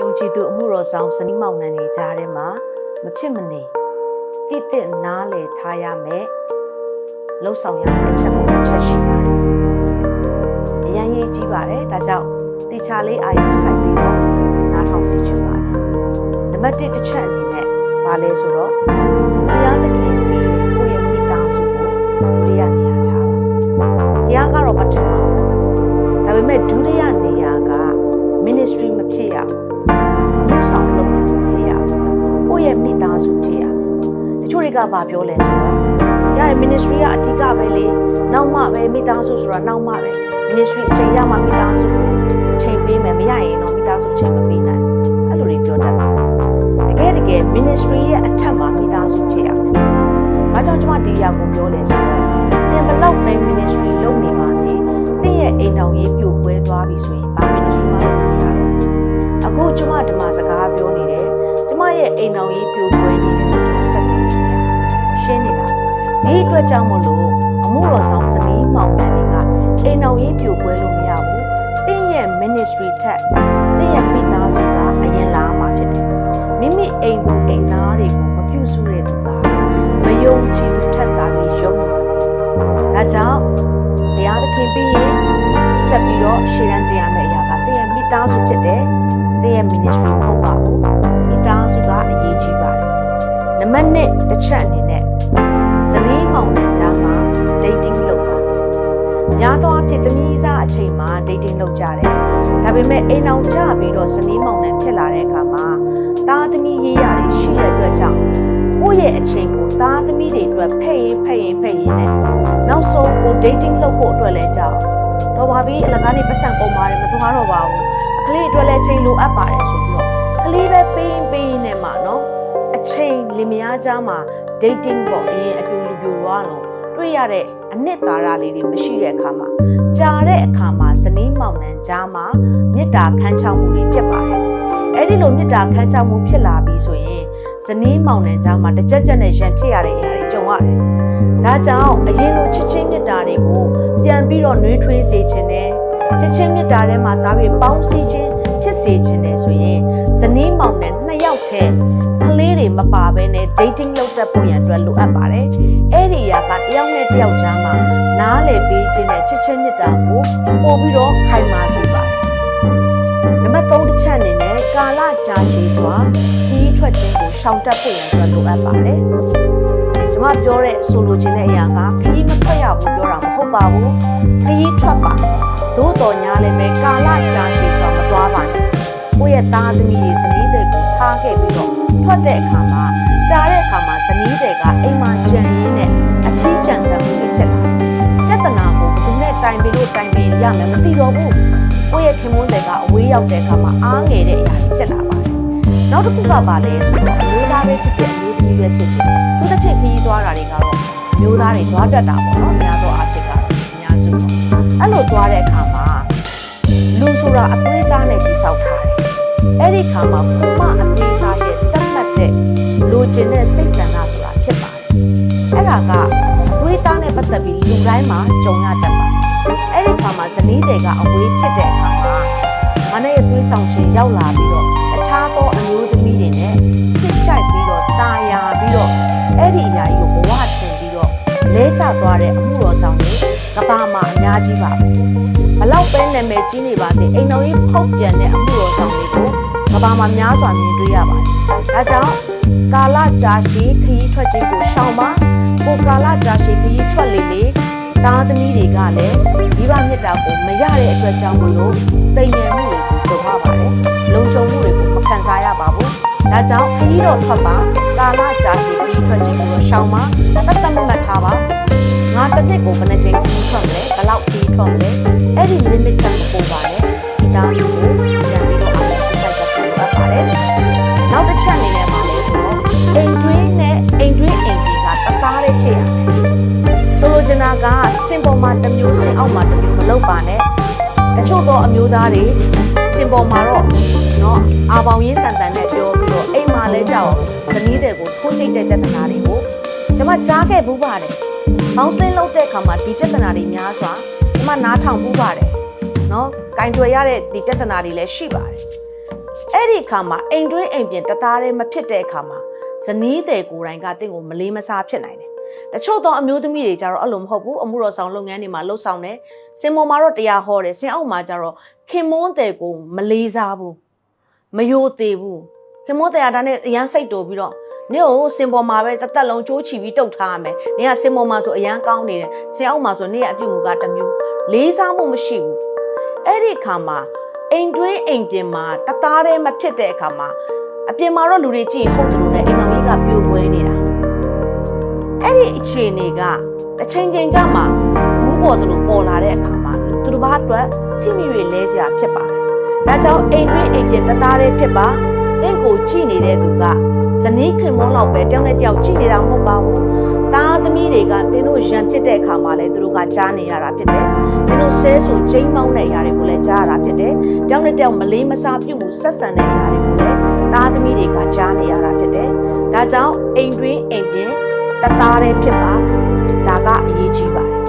ယုံကြည်သူအမှုတော်ဆောင်စနီးမောင်နှံနေကြားထဲမှာမဖြစ်မနေတိတိနားလေထားရမယ်လှုပ်ဆောင်ရမယ့်အချက်ကိုတစ်ချက်ရှိပါတယ်အရန်ရေးကြီးပါတယ်ဒါကြောင့်တေချာလေးအာရုံစိုက်ပြီးတော့နားထောင်စီချင်ပါတယ်နံပါတ်1တစ်ချက်အနေနဲ့ဘာလဲဆိုတော့ဘုရားသခင်ပြီးကိုယ့်ရဲ့မိသားစုကိုဒုတိယနေရာထားပါဘုရားကတော့ပထမပါဒါပေမဲ့ဒုတိယနေရာက ministry မဖြစ်ရဘူး ဆောင်လုပ်ငန်းဖြစ်ရကိုယ့်ရဲ့မိသားစုဖြစ်ရတချို့တွေကဘာပြောလဲဆိုတော့ရတယ် ministry ကအဓိကပဲလေနောက်မှပဲမိသားစုဆိုတာနောက်မှပဲ ministry အချိန်ရမှမိသားစုအချိန်ပေးမယ်မရရင်တော့မိသားစုအချိန်မပေးနိုင်အဲ့လိုတွေပြောတတ်တယ်တကယ်တကယ် ministry ရဲ့အထက်မှာမိသားစုဖြစ်ရမယ်ဘာကြောင့်ကျွန်မဒီအရာကိုပြောလဲဆိုတော့သင်ဘလောက်ပဲ ministry လုပ်နေပါစေသင်ရဲ့အိမ်တော်ရေးပြိုကွဲသွားပြီဆိုရင်ဘာ ministry မှ အိမ်တော်ကြီးပြိုကွဲနေတယ်ဆိုကျွန်တော်ဆက်ပြောနေရရှင်းနေတာဒီအတွက်ကြောင့်မလို့အမှုတော်ဆောင်စနီးမောင်နှံတွေကအိမ်တော်ကြီးပြိုကွဲလို့မရဘူးတင်းရဲ့ ministry ထက်တင်းရဲ့မိသားစုကအရင်လာမှာဖြစ်တယ်မိမိအိမ်သူအိမ်သားတွေကိုမပြုစုတဲ့သူကမယုံကြည်သူထက်တာပြီးယုံနေတာဒါကြောင့်ဘုရားသခင်ပြီးရင်ဆက်ပြီးတော့ရှေ့တန်းတင်ရမယ့်အရာကတင်းရဲ့မိသားစုဖြစ်တယ် သင်ရဲ့ ministry မဟုတ်ပါဘူးမိသားစုကအရေးကြီးပါတယ်နံပါတ်1တစ်ချက်အနေနဲ့ဇနီးမောင်နှံကြားမှာ dating လုပ်ပါများသောအားဖြင့်တမီးစားအချိန်မှာ dating လုပ်ကြတယ်ဒါပေမဲ့အိမ်အောင်ကြပြီးတော့ဇနီးမောင်နှံဖြစ်လာတဲ့အခါမှာသားသမီးရေးရတယ်ရှိတဲ့အတွက်ကြောင့်ကိုယ့်ရဲ့အချိန်ကိုသားသမီးတွေအတွက်ဖဲ့ရင်ဖဲ့ရင်ဖဲ့ရင်နဲ့နောက်ဆုံးကို dating လုပ်ဖို့အတွက်လဲကြောက် တော့ပါပြီအလကားနေပတ်စံကုန်ပါတယ်မသွားတော့ပါဘူးကလေးအတွက်လည်းချိန်လိုအပ်ပါတယ်ဆိုပြီးတော့ကလေးပဲပေးရင်ပေးရင်နဲ့မှာနော်အချိန်လင်မယားကြားမှာ dating ပေါ့အရင်အပြူလူပြိုတော့လို့တွေ့ရတဲ့အနှစ်သာရလေးတွေမရှိတဲ့အခါမှာကြာတဲ့အခါမှာဇနီးမောင်နှံကြားမှာမေတ္တာခမ်းချောက်မှုတွေဖြစ်ပါတယ်အဲ့ဒီလိုမေတ္တာခမ်းချောက်မှုဖြစ်လာပြီဆိုရင် ဇနီးမောင်နှံကြားမှာတစ်ကြက်ကြက်နဲ့ရန်ဖြစ်ရတဲ့အရာတွေကြုံရတယ်ဒါကြောင့်အရင်လိုချစ်ချင်းမေတ္တာတွေကိုပြန်ပြီးတော့နှွေးထွေးစေခြင်းနဲ့ချစ်ချင်းမြတ်တာထဲမှာသားပြီးပေါင်းစည်းခြင်းဖြစ်စေခြင်းနဲ့ဆိုရင်ဇနီးမောင်နဲ့နှစ်ယောက်တည်းကလေးတွေမပါဘဲနဲ့ dating လုပ်တတ်ဖို့ရန်အတွက်လိုအပ်ပါတယ်။အဲ့ဒီအရာကတယောက်နဲ့တယောက်ကြားမှာနားလည်ပေးခြင်းနဲ့ချစ်ချင်းမြတ်တာကိုပို့ပြီးတော့ခိုင်မာစေပါတယ်။နံပါတ်3တစ်ချက်အနေနဲ့ ကာလကြာရှည်စွာခီးထွက်ခြင်းကိုရှောင်တတ်ဖို့ရန်အတွက်လိုအပ်ပါတယ်။ကျွန်မပြောတဲ့ဆိုလိုချင်တဲ့အရာကခီးမထွက်ရဘူးပြောတာမဟုတ်ပါဘူး။ခီးထွက်ပါသို့တော်ညာလည်းပဲကာလကြာရှည်စွာမသွားပါနဲ့ကိုယ့်ရဲ့သားသမီးတွေဇနီးတွေကိုထားခဲ့ပြီးတော့ထွက်တဲ့အခါမှာကြာတဲ့အခါမှာဇနီးတွေကအိမ်မှာကြံရင်းနဲ့အထီးကျန်ဆန်မှုတွေဖြစ်လာပြဿနာကိုဘယ်သူနဲ့ တိုင်ပင်လို့တိုင်ပင်ရမယ်မသိတော့ဘူးကိုယ့်ရဲ့ခင်မွန်းတွေက အဝေးရောက်တဲ့အခါမှာအားငယ်တဲ့အရာတွေဖြစ်လာပါတယ်နောက်တစ်ခုကပါလဲဆိုတော့အမျိုးသားပဲဖြစ်ဖြစ်အမျိုးသမီးပဲဖြစ်ဖြစ်သူတစ်ဖြစ်ခရီးသွားတာတွေကတော့မျိုးသားတွေသွားတတ်တာပေါ့နော်အများသောအားဖြင့်ကတော့အများစုပေါ့အဲ့လိုသွားတဲ့အခါမှာလူဆိုတာအသွေးသားနဲ့တိဆောက်ထားတယ်။အဲ့ဒီခါမှာကိုမအသွေးသားရဲ့တတ်မှတ်တဲ့လူကျင်တဲ့စိတ်ဆန္ဒဆိုတာဖြစ်ပါတယ်။အဲ့ဒါကအသွေးသားနဲ့ပတ်သက်ပြီးလူတိုင်းမှာကြုံရတတ်ပါတယ်။ အဲ့ဒီခါမှာဇနီးတွေက အဝေးဖြစ်တဲ့အခါမှာမနဲ့ရဲ့သွေးဆောင်ခြင်းရောက်လာပြီးတော့အခြားသောအမျိုးသမီးတွေနဲ့ချစ်ကြိုက်ပြီးတော့ตาယာပြီးတော့အဲ့ဒီအရာကြီးကိုဘဝထင်ပြီးတော့လဲကျသွားတဲ့အမှုတော်ဆောင်တွေကဘာမှအများကြီးပါပဲဘလောက်ပဲနာမည်ကြီးနေပါစေအိမ်တော်ကြီးဖောက်ပြန်တဲ့အမှုတော်ဆောင်တွေကိုကဘာမှာများစွာမြင်တွေ့ရပါတယ်။ဒါကြောင့်ကာလကြာရှည်ခရီးထွက်ခြင်းကိုရှောင်ပါကိုကာလကြာရှည်ခရီးထွက်လေလေ သားသမီးတွေကလည်းဒီဘမြတ်တာကိုမရတဲ့အတွက်ကြောင့်မလို့တိမ်ငယ်မှုတွေကိုကြုံရပါတယ်။လုံခြုံမှုတွေကိုမခံစားရပါဘူး။ဒါကြောင့်ခရီးတော်ထွက်ပါကာလကြာရှည်ခရီးထွက်ခြင်းကိုရှောင်ပါတတ်တတ်မှတ်ထားပါငါတစ်နှစ်ကိုဘယ်နှချိန်ခရီးထွက်မလဲဘယ်လောက်ခရီးထွက်မလဲအဲ့ဒီ limit တန်ကိုပါလေဒီသားစုကိုပြန်ပြီးတော့အောင်ဆက်ဆက်ဆက်လုပ်ရပါတယ်။နောက်တစ်ချက်အနေနဲ့ပါလဲဆိုတော့အိမ်တွင်းနဲ့အိမ်တွင်းအိမ်ကြီးကတသားလေးဖြစ်ရမယ်။ဆိုလိုချင်တာ ကစင်ပေါ်မှာတစ်မျိုးစင်အောက်မှာတစ်မျိုးမလုပ်ပါနဲ့။တချို့သောအမျိုးသားတွေစင်ပေါ်မှာတော့နော်အာပေါင်ရင်းတန်တန်နဲ့ပြောပြီးတော့အိမ်မှာလဲကြောက်ဇနီးတွေကိုထိုးချိတ်တဲ့ပြဿနာတွေကိုကျွန်မကြားခဲ့ဘူးပါတယ်။ counseling လုပ်တဲ့အခါမှာဒီပြဿနာတွေများစွာကျွန်မနားထောင်ဘူးပါတယ်နော်ကင်တွယ်ရတဲ့ဒီပြဿနာတွေလည်းရှိပါတယ်အဲ့ဒီအခါမှာအိမ်တွင်းအိမ်ပြင်တသားတည်းမဖြစ်တဲ့အခါမှာဇနီးတဲ့ကိုယ်တိုင်ကတင့်ကိုမလေးမစားဖြစ်နိုင်တယ် တချို့သောအမျိုးသမီးတွေကြတော့အဲ့လိုမဟုတ်ဘူးအမှုတော်ဆောင်လုပ်ငန်းတွေမှာလှုပ်ဆောင်တယ်စင်ပေါ်မှာတော့တရားဟောတယ်စင်အောက်မှာကြတော့ခင်မွန်းတဲ့ကိုမလေးစားဘူးမယိုသေးဘူးခင်မွန်းတဲ့ကဒါနဲ့အရန်စိတ်တူပြီးတော့နင့်ကိုစင်ပေါ်မှာပဲတစ်သက်လုံးကြိုးချီပြီးတုတ်ထားရမယ်။နင်ကစင်ပေါ်မှာဆိုအရန်ကောင်းနေတယ်။စင်အောက်မှာဆိုနင့်ရဲ့အပြုတ်မူကတစ်မျိုးလေးစားမှုမရှိဘူး။အဲ့ဒီအခါမှာအိမ်တွင်းအိမ်ပြင်မှာတသားတည်းမဖြစ်တဲ့အခါမှာအပြင်မှာတော့လူတွေကြည့်ရင်ဟုတ်တယ်လို့လည်းအိမ်တော်ကြီးကပြိုကွဲနေတာ အဲ့ဒီအခြေအနေကတစ်ချိန်ချိန်ကြမှာဘူးပေါ်သူတို့ပေါ်လာတဲ့အခါမှာသူတို့ဘာအတွက်ထိမိ၍လဲစရာဖြစ်ပါတယ်ဒါကြောင့်အိမ်တွင်းအိမ်ပြင်တသားတည်းဖြစ်ပါတင့်ကိုကြည့်နေတဲ့သူကဇနီးခင်မောလောက်ပဲတယောက်နဲ့တယောက်ကြည့်နေတာမဟုတ်ပါဘူးသားသမီးတွေကတင်းတို့ရံဖြစ်တဲ့အခါမှာလည်းသူတို့ကကြားနေရတာဖြစ်တယ်။တင်းတို့ဆဲဆူချိန်မောင်းတဲ့အရာတွေကိုလည်းကြားရတာဖြစ်တယ်။တယောက်နဲ့တယောက်မလေးမစားပြုတ်မှုဆက်ဆံတဲ့အရာတွေကိုလည်းသားသမီးတွေကကြားနေရတာဖြစ်တယ်။ဒါကြောင့်အိမ်တွင်းအိမ်ပြင် တသားတည်းဖြစ်ပါဒါကအရေးကြီးပါတယ်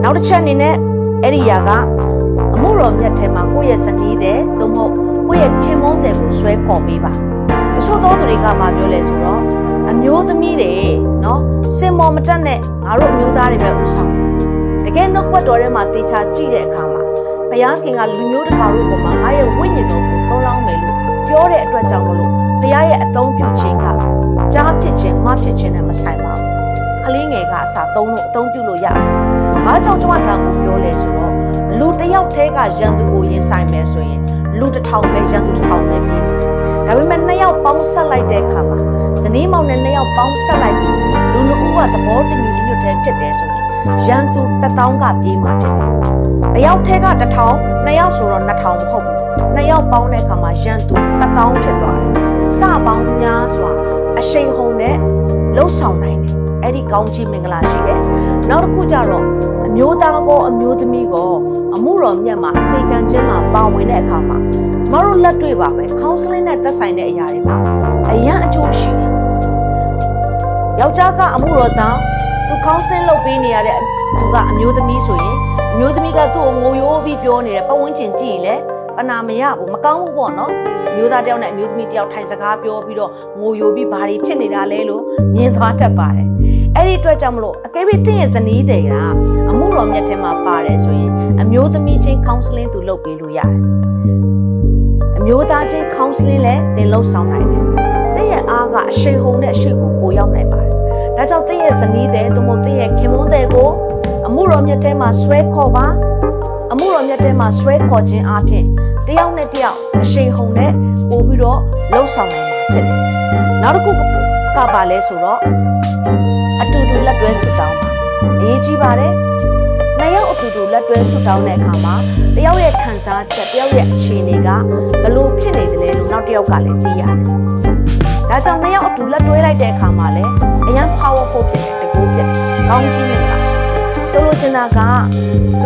။နောက်တစ်ချက်အနေနဲ့အဲ့ဒီຢာကအမှုတော်မြတ်ထဲမှာကိုယ့်ရဲ့ဇနီးတဲ့သို့မဟုတ်ကိုယ့်ရဲ့ခင်မုန်းတဲ့ကိုဆွဲခေါ်ပေးပါ။တချို့သောသူတွေကမှပြောလဲဆိုတော့အမျိုးသမီးတွေနော်စင်မော်မတက်နဲ့ငါတို့အမျိုးသားတွေပဲဥဆောင်တယ်။တကယ်နှုတ်ပတ်တော်ထဲမှာတေချာကြည့်တဲ့အခါမှာဘုရားခင်ကလူမျိုးတစ်ခါတို့ပေါ်မှာငါရဲ့ဝိညာဉ်တော်ကိုသုံးလောင်းမယ်လို့ပြောတဲ့အတွက်ကြောင့်မလို့ဘုရားရဲ့အသုံးပြုခြင်းက ကြားဖြစ်ခြင်းမဖြစ်ခြင်းနဲ့မဆိုင်ပါဘူး။ကလေးငယ်ကအစာသုံးလို့အသုံးပြုလို့ရတယ်။ဘာကြောင့်ကျွန်မဒါကိုပြောလဲဆိုတော့လူတစ်ယောက်တည်းကရန်သူကိုရင်ဆိုင်မယ်ဆိုရင်လူတစ်ထောင်ပဲရန်သူတစ်ထောင်ပဲပြေးမယ်။ဒါပေမဲ့နှစ်ယောက်ပေါင်းဆက်လိုက်တဲ့အခါမှာဇနီးမောင်နဲ့နှစ်ယောက်ပေါင်းဆက်လိုက်ပြီးလူနှစ်ဦးကသဘောတူညီညွတ်တဲ့ဖြစ်တယ်ဆိုရင်ရန်သူတစ်တောင်းကပြေးမှာဖြစ်တယ်။တယောက်တည်းကတစ်ထောင်နှစ်ယောက်ဆိုတော့နှစ်ထောင်မဟုတ်ဘူး။နှစ်ယောက်ပေါင်းတဲ့အခါမှာရန်သူတစ်တောင်းဖြစ်သွားတယ်။စပေါင်းများစွာ အရှိန်ဟုန်နဲ့လှုပ်ဆောင်နိုင်တယ်။အဲ့ဒီကောင်းချီးမင်္ဂလာရှိတယ်။နောက်တစ်ခုကျတော့အမျိုးသားကောအမျိုးသမီးကောအမှုတော်မြတ်မှာအစေခံခြင်းမှာပါဝင်တဲ့အခါမှာကျမတို့လက်တွေ့ပါပဲ counseling နဲ့သက်ဆိုင်တဲ့အရာတွေမှာအရန်အကျိုးရှိတယ်။ယောက်ျားကအမှုတော်ဆောင်သူ counseling လုပ်ပေးနေရတဲ့သူကအမျိုးသမီးဆိုရင်အမျိုးသမီးကသူ့ကိုငိုရိုးပြီးပြောနေတဲ့ပတ်ဝန်းကျင်ကြည့်ရင်လည်း ပနာမရဘူးမကောင်းဘူးပေါ့နော်အမျိုးသားတယောက်နဲ့အမျိုးသမီးတယောက်ထိုင်စကားပြောပြီးတော့ငိုယိုပြီးဘာတွေဖြစ်နေတာလဲလို့မြင်သွားတတ်ပါတယ်အဲ့ဒီအတွက်ကြောင့်မလို့အကယ်၍တင့်ရဲ့ဇနီးတွေကအမှုတော်မြတ်ထဲမှာပါတယ်ဆိုရင်အမျိုးသမီးချင်း counseling သူလုပ်ပေးလို့ရတယ်အမျိုးသားချင်း counseling လည်းသင်လုပ်ဆောင်နိုင်တယ်တင့်ရဲ့အားကအရှိန်ဟုန်တဲ့အရှိကိုပိုရောက်နိုင်ပါတယ်ဒါကြောင့်တင့်ရဲ့ဇနီးတွေသို့မဟုတ်တင့်ရဲ့ခင်မွန်းတွေကိုအမှုတော်မြတ်ထဲမှာဆွဲခေါ်ပါ အမှုတော်မြတ်ထဲမှာဆွဲခေါ်ခြင်းအပြင်တယောက်နဲ့တယောက်အရှိန်ဟုန်နဲ့ပို့ပြီးတော့လှုပ်ဆောင်နိုင်မှာဖြစ်တယ်နောက်တစ်ခုကပါလဲဆိုတော့အတူတူလက်တွဲဆွတောင်းပါအရေးကြီးပါတယ်နှစ်ယောက်အတူတူလက်တွဲဆွတောင်းတဲ့အခါမှာတယောက်ရဲ့ခံစားချက်တယောက်ရဲ့အခြေအနေကဘလို့ဖြစ်နေတယ်လဲလို့နောက်တစ်ယောက်ကလည်းသိရတယ်ဒါကြောင့်နှစ်ယောက်အတူလက်တွဲလိုက်တဲ့အခါမှာလည်းအရင် powerful ဖြစ်တယ်တကူဖြစ်တယ်ကောင်းကြီးမြင်ပါ ဆိုလိုချင်တာကကျ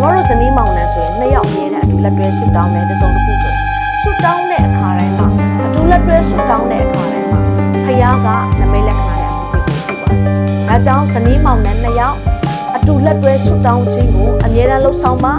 မတို့ဇနီးမောင်နှံဆိုရင်နှစ်ယောက်အမြဲတမ်းအတူလက်တွဲဆွတောင်းတယ်တစုံတစ်ခုဆိုရင်ဆွတောင်းတဲ့အခါတိုင်းမှာအတူလက်တွဲဆွတောင်းတဲ့အခါတိုင်းမှာဖခင်ကနမိတ်လက္ခဏာနဲ့အမှုပြုပြုပါတယ်။ဒါကြောင့်ဇနီးမောင်နှံနှစ်ယောက်အတူလက်တွဲဆွတောင်းခြင်းကိုအမြဲတမ်းလှုပ်ဆောင်ပါ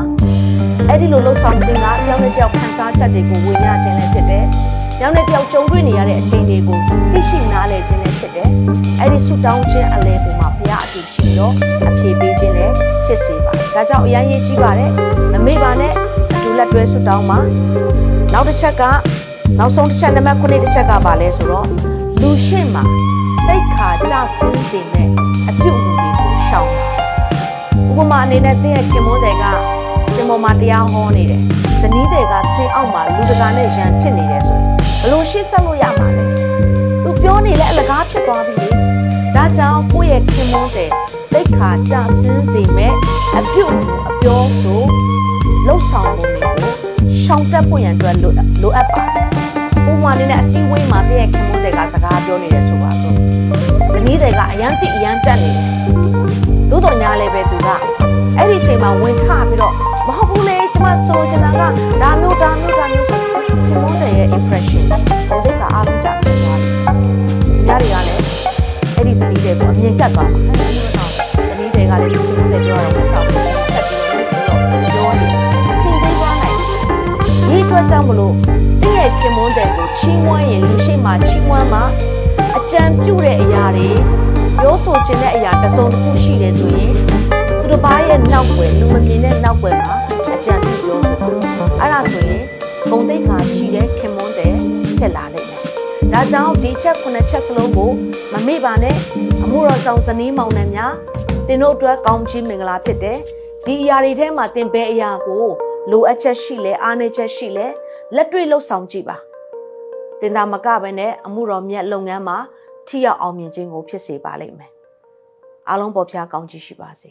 ။အဲ့ဒီလိုလှုပ်ဆောင်ခြင်းကတယောက်နဲ့တယောက်ခံစားချက်တွေကိုဝေမျှခြင်းလည်းဖြစ်တယ်။နောက်နဲ့တယောက်ကြုံတွေ့နေရတဲ့အချိန်တွေကိုသိရှိနားလည်ခြင်းလည်းဖြစ်တယ်။အဲ့ဒီဆုတောင်းခြင်းအလဲပုံမှာဘုရားအတူရှိတော့အပြေပေးခြင်းလည်း ဖြစ်စေပါတယ်။ဒါကြောင့်အရင်ရေးကြည့်ပါတယ်။မမေ့ပါနဲ့အတူလက်တွဲဆုတောင်းပါ။နောက်တစ်ချက်ကနောက်ဆုံးတစ်ချက်နံပါတ်9တစ်ချက်ကပါလဲဆိုတော့လူရှိမှတိတ်ခါကြဆင်းစေမဲ့အပြုတ်အမူတွေကိုရှောင်ပါ။ဥပမာအနေနဲ့သင်ရဲ့ခင်မိုးတွေကစင်ပေါ်မှာတရားဟောနေတယ်။ဇနီးတွေကစင်အောက်မှာလူတကာနဲ့ရန်ဖြစ်နေတယ်ဆိုရင်ဘလို့ရှေ့ဆက်လို့ရမှာလဲ။ तू ပြောနေလဲအလကားဖြစ်သွားပြီလေ။ဒါကြောင့်ကိုယ့်ရဲ့ခင်မိုးတွေ တိတ်ခါကြဆင်းစေမဲ့အပြုတ်အမူအပြောဆိုလှုပ်ဆောင်မှုတွေကိုရှောင်တက်ဖို့ရန်အတွက်လိုလိုအပ်ပါတယ်။ဥပမာအနေနဲ့အစည်းအဝေးမှာတည့်ရဲ့ခင်မိုးတွေကစကားပြောနေတယ်ဆိုပါတော့။ဇနီးတွေကအရန်တိအရန်တက်နေတယ်။သို့တော်ညာလည်းပဲသူကအဲ့ဒီအချိန်မှာဝင်ထပြီးတော့မဟုတ်ဘူးလေကျမဆိုလိုချင်တာကဒါမျိုးဒါမျိုးဒါမျိုးဆိုခင်မိုးတွေရဲ့ impression ဟိုကအားလုံးကြဆင်းသွားတယ်။ညာတွေကလည်းအဲ့ဒီဇနီးတွေကိုအမြင်ကတ်သွားမှာ။အဲ့ဒီတော့ဇနီး တွေကလည်းခင်မိုးတွေပြောတော့မဆောက်ဘူး။ဆက်ပြီးတော့ပြောနေတယ်။ထင်သေးသွားနိုင်တယ်။ဒီအတွက်ကြောင့်မလို့တည့်ရရဲ့ခင်မွန်းတဲ့ကိုချီးမွမ်းရင်လူရှိမှချီးမွမ်းမှာအကြံပြုတဲ့အရာတွေပြောဆိုခြင်းတဲ့အရာတစ်စုံတစ်ခုရှိတယ်ဆိုရင်သူတစ်ပါးရဲ့နောက်ွယ်လူမမြင်တဲ့နောက်ွယ်မှာအကြံပြုပြောဆိုပါအဲ့ဒါဆိုရင်ဂုံတိတ်ခါရှိတဲ့ခင်မွန်းတဲ့ဖြစ်လာလိမ့်မယ်ဒါကြောင့်ဒီချက်ခုနှစ်ချက်စလုံးကိုမမေ့ပါနဲ့အမှုတော်ဆောင်ဇနီးမောင်နှံများ သင်တို့အတွက်ကောင်းချီးမင်္ဂလာဖြစ်တယ်ဒီအရာတွေထဲမှာသင်ပဲအရာကိုလိုအပ်ချက်ရှိလဲအားနည်းချက်ရှိလဲလက်တွေ့လှုပ်ဆောင်ကြည့်ပါတင်တာမကပဲနဲ့အမှုတော်မြတ်လုပ်ငန်းမှာထိရောက်အောင်မြင်ခြင်းကိုဖြစ်စေပါလိမ့်မယ်အားလုံးပေါ်ဖျားကောင်းချီးရှိပါစေ